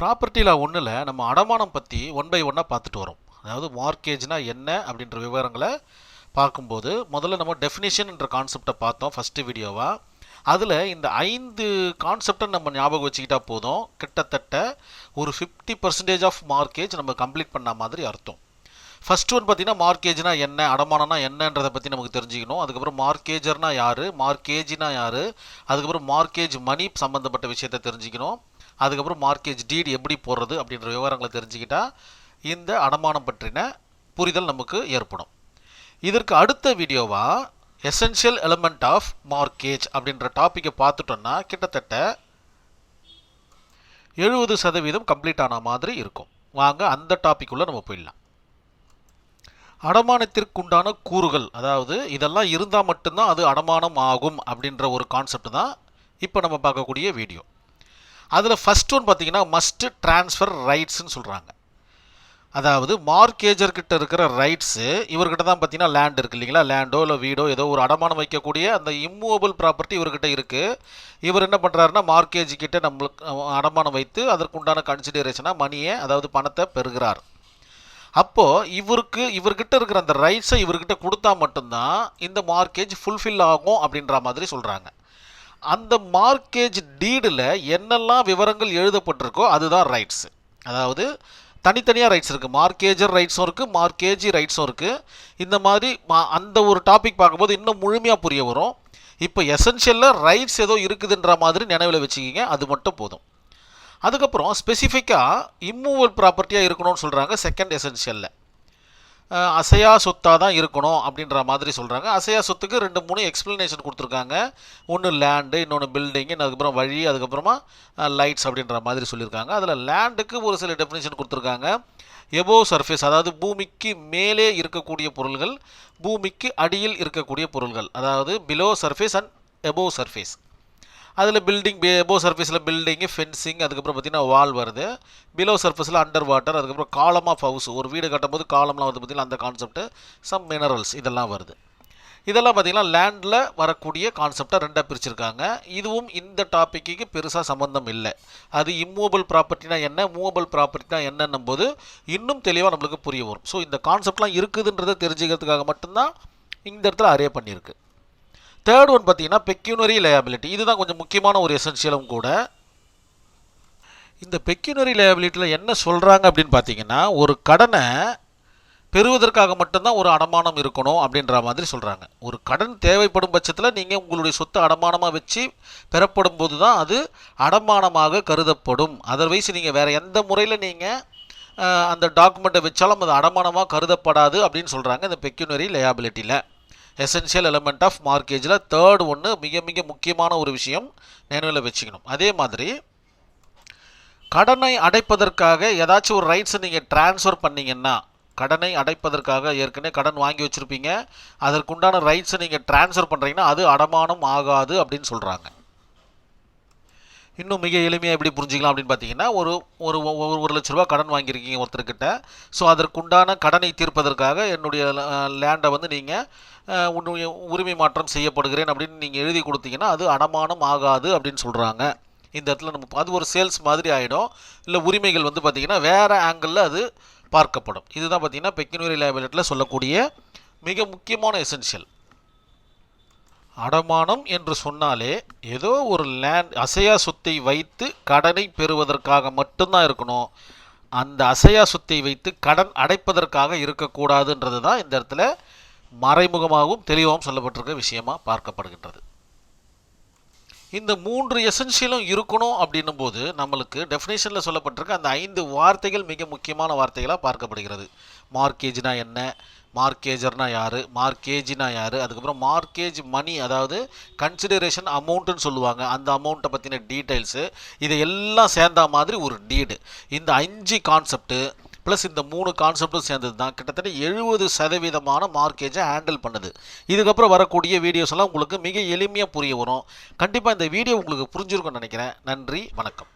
ப்ராப்பர்ட்டியில் ஒன்றில் நம்ம அடமானம் பற்றி ஒன் பை ஒன்னாக பார்த்துட்டு வரோம். அதாவது மார்க்கேஜ்னால் என்ன அப்படின்ற விவரங்களை பார்க்கும்போது முதல்ல நம்ம டெஃபினிஷன்ன்ற கான்செப்டை பார்த்தோம் ஃபஸ்ட்டு வீடியோவாக அதில் இந்த ஐந்து கான்செப்டை நம்ம ஞாபகம் வச்சுக்கிட்டா போதும். கிட்டத்தட்ட ஒரு ஃபிஃப்டி பர்சன்டேஜ் ஆஃப் மார்க்கேஜ் நம்ம கம்ப்ளீட் பண்ண மாதிரி அர்த்தம். ஃபஸ்ட் ஒன் பார்த்தீங்கன்னா மார்க்கேஜ்னா என்ன அடமானம்னா என்னன்றதை பற்றி நமக்கு தெரிஞ்சுக்கணும். அதுக்கப்புறம் மார்க்கேஜர்னா யார் மார்க்கேஜ்னா யார் அதுக்கப்புறம் மார்க்கேஜ் மணி சம்மந்தப்பட்ட விஷயத்தை தெரிஞ்சுக்கணும். அதுக்கப்புறம் மார்க்கேஜ் டீட் எப்படி போடுறது அப்படின்ற விவரங்களை தெரிஞ்சுக்கிட்டா இந்த அடமானம் பற்றின புரிதல் நமக்கு ஏற்படும். இதற்கு அடுத்த வீடியோவாக எசென்ஷியல் எலமெண்ட் ஆஃப் மார்க்கேஜ் அப்படின்ற டாப்பிக்கை பார்த்துட்டோன்னா கிட்டத்தட்ட எழுபது சதவீதம் கம்ப்ளீட் ஆன மாதிரி இருக்கும். வாங்க அந்த டாபிக் நம்ம போயிடலாம். அடமானத்திற்குண்டான கூறுகள் அதாவது இதெல்லாம் இருந்தால் மட்டும்தான் அது அடமானம் ஆகும் அப்படின்ற ஒரு கான்செப்ட் தான் இப்போ நம்ம பார்க்கக்கூடிய வீடியோ அதில் ஃபஸ்ட் ஒன் பார்த்தீங்கன்னா மஸ்ட் ட்ரான்ஸ்ஃபர் ரைட்ஸ்ன்னு சொல்கிறாங்க அதாவது மார்க்கேஜர்கிட்ட இருக்கிற ரைட்ஸு இவர்கிட்ட தான் பார்த்தீங்கன்னா லேண்ட் இருக்குது இல்லைங்களா? லேண்டோ இல்லை வீடோ ஏதோ ஒரு அடமானம் வைக்கக்கூடிய அந்த இம்மூவபிள் ப்ராப்பர்ட்டி இவர்கிட்ட இருக்குது இவர் என்ன பண்ணுறாருன்னா மார்க்கேஜ் கிட்ட நம்மளுக்கு அடமானம் வைத்து அதற்குண்டான கன்சிடரேஷனாக மணியை அதாவது பணத்தை பெறுகிறார். அப்போது இவருக்கு இவர்கிட்ட இருக்கிற அந்த ரைட்ஸை இவர்கிட்ட கொடுத்தா மட்டும்தான் இந்த மார்க்கேஜ் ஃபுல்ஃபில் ஆகும் அப்படின்ற மாதிரி சொல்கிறாங்க அந்த மார்க்கேஜ் டீடில் என்னெல்லாம் விவரங்கள் எழுதப்பட்டிருக்கோ அதுதான் ரைட்ஸ் அதாவது தனித்தனியாக ரைட்ஸ் இருக்குது மார்க்கேஜர் ரைட்ஸும் இருக்குது மார்க்கேஜி ரைட்ஸும் இருக்குது இந்த மாதிரி மா- அந்த ஒரு டாபிக் பார்க்கும்போது இன்னும் முழுமையாக புரிய வரும். இப்போ எசென்ஷியலில் ரைட்ஸ் ஏதோ இருக்குதுன்ற மாதிரி நினைவில் வச்சுக்கிங்க அது மட்டும் போதும். அதுக்கப்புறம் ஸ்பெசிஃபிக்காக இம்மூவல் ப்ராப்பர்ட்டியாக இருக்கணும்னு சொல்கிறாங்க செகண்ட் எசென்ஷியலில் அசையா சொத்தாக தான் இருக்கணும் அப்படின்ற மாதிரி சொல்கிறாங்க அசையா சொத்துக்கு ரெண்டு மூணு எக்ஸ்ப்ளனேஷன் கொடுத்துருக்காங்க. ஒன்று லேண்டு இன்னொன்று பில்டிங்கு அதுக்கப்புறம் வழி அதுக்கப்புறமா லைட்ஸ் அப்படின்ற மாதிரி சொல்லியிருக்காங்க. அதில் லேண்டுக்கு ஒரு சில டெஃபினேஷன் கொடுத்துருக்காங்க. எபோ சர்ஃபேஸ் அதாவது பூமிக்கு மேலே இருக்கக்கூடிய பொருள்கள் பூமிக்கு அடியில் இருக்கக்கூடிய பொருள்கள் அதாவது below surface and above surface அதில் பில்டிங் எபோ சர்ஃபேஸில் பில்டிங்கு ஃபென்சிங் அதுக்கப்புறம் பார்த்தீங்கன்னா வால் வருது. பிலோ சர்ஃபேஸில் அண்டர் வாட்டர் அதுக்கப்புறம் காலம் ஆஃப் ஹவுஸ் ஒரு வீடு கட்டும்போது காலம்லாம் வந்து பார்த்திங்கன்னா அந்த கான்செப்ட் சம் மினரல்ஸ் இதெல்லாம் வருது. இதெல்லாம் பார்த்தீங்கன்னா லேண்டில் வரக்கூடிய கான்செப்டாக ரெண்டாக பிரிச்சிருக்காங்க. இதுவும் இந்த டாப்பிக்கு பெருசாக சம்மந்தம் இல்லை. அது இம்மூவபிள் ப்ராப்பர்ட்டினா என்ன மூவபிள் ப்ராப்பர்ட்டினா என்னன்னும் போது இன்னும் தெளிவாக நம்மளுக்கு புரிய வரும். ஸோ இந்த கான்செப்ட்லாம் இருக்குதுன்றதை தெரிஞ்சுக்கிறதுக்காக மட்டும்தான் இந்த இடத்துல அரே பண்ணியிருக்கு. தேர்ட் ஒன் பார்த்தீங்கன்னா பெக்யூனரி லயபிலிட்டி இதுதான் கொஞ்சம் முக்கியமான ஒரு எசென்ஷியலும் கூட. இந்த பெக்யூனரி லயபிலிட்டியில் என்ன சொல்கிறாங்க அப்படின்னு பார்த்தீங்கன்னா ஒரு கடனை பெறுவதற்காக மட்டும்தான் ஒரு அடமானம் இருக்கணும் அப்படின்ற மாதிரி சொல்கிறாங்க ஒரு கடன் தேவைப்படும் பட்சத்தில் நீங்கள் உங்களுடைய சொத்தை அடமானமாக வச்சு பெறப்படும் போது தான் அது அடமானமாக கருதப்படும். அதர்வைஸ் நீங்கள் வேறு எந்த முறையில் நீங்கள் அந்த டாக்குமெண்ட்டை வச்சாலும் அது அடமானமாக கருதப்படாது அப்படின்னு சொல்கிறாங்க இந்த பெக்யூனரி லயபிலிட்டியில் எசென்ஷியல் எலமெண்ட் ஆஃப் மார்க்கேஜில் தேர்ட் ஒன்று மிக மிக முக்கியமான ஒரு விஷயம் நினைவில் வச்சுக்கணும். அதே மாதிரி கடனை அடைப்பதற்காக ஏதாச்சும் ஒரு ரைட்ஸை நீங்கள் ட்ரான்ஸ்ஃபர் பண்ணீங்கன்னா கடனை அடைப்பதற்காக ஏற்கனவே கடன் வாங்கி வச்சுருப்பீங்க. அதற்குண்டான ரைட்ஸை நீங்கள் ட்ரான்ஸ்ஃபர் பண்ணுறீங்கன்னா அது அடமானம் ஆகாது அப்படின்னு சொல்கிறாங்க இன்னும் மிக எளிமையாக எப்படி புரிஞ்சிக்கலாம் அப்படின்னு பார்த்தீங்கன்னா ஒரு ஒரு ஒரு ஒரு லட்ச ரூபா கடன் வாங்கியிருக்கீங்க ஒருத்தர்கிட்ட. ஸோ அதற்குண்டான கடனை தீர்ப்பதற்காக என்னுடைய லேண்டை வந்து நீங்கள் உன்னுடைய உரிமை மாற்றம் செய்யப்படுகிறேன் அப்படின்னு நீங்கள் எழுதி கொடுத்தீங்கன்னா அது அடமானம் ஆகாது அப்படின்னு சொல்கிறாங்க இந்த இடத்துல நம்ம அது ஒரு சேல்ஸ் மாதிரி ஆகிடும் இல்லை உரிமைகள் வந்து பார்த்திங்கன்னா வேறு ஆங்கிளில் அது பார்க்கப்படும். இதுதான் பார்த்திங்கன்னா பெக்கினரி லேபிலிட்டியில் சொல்லக்கூடிய மிக முக்கியமான எசென்ஷியல் அடமானம் என்று சொன்னாலே ஏதோ ஒரு லேண்ட் அசையா சொத்தை வைத்து கடனை பெறுவதற்காக மட்டும்தான் இருக்கணும். அந்த அசையா சொத்தை வைத்து கடன் அடைப்பதற்காக இருக்கக்கூடாதுன்றது தான் இந்த இடத்துல மறைமுகமாகவும் தெளிவாகவும் சொல்லப்பட்டிருக்க விஷயமா பார்க்கப்படுகின்றது. இந்த மூன்று எசென்ஷியலும் இருக்கணும் அப்படின்னும் போது நம்மளுக்கு டெஃபினேஷனில் சொல்லப்பட்டிருக்க அந்த ஐந்து வார்த்தைகள் மிக முக்கியமான வார்த்தைகளாக பார்க்கப்படுகிறது. மார்க்கேஜ்னா என்ன? மார்க்கேஜர்னா யார்? மார்க்கேஜினா யார்? அதுக்கப்புறம் மார்க்கேஜ் மணி அதாவது கன்சிடரேஷன் அமௌண்ட்டுன்னு சொல்லுவாங்க. அந்த அமௌண்ட்டை பற்றின டீட்டெயில்ஸு இதை எல்லாம் சேர்ந்த மாதிரி ஒரு டீடு இந்த அஞ்சு கான்செப்ட்டு ப்ளஸ் இந்த மூணு கான்செப்டும் சேர்ந்தது தான் கிட்டத்தட்ட எழுபது சதவீதமான மார்க்கேஜை ஹேண்டில் பண்ணுது. இதுக்கப்புறம் வரக்கூடிய வீடியோஸ் எல்லாம் உங்களுக்கு மிக எளிமையாக புரிய வரும். கண்டிப்பாக இந்த வீடியோ உங்களுக்கு புரிஞ்சிருக்கும்னு நினைக்கிறேன். நன்றி வணக்கம்.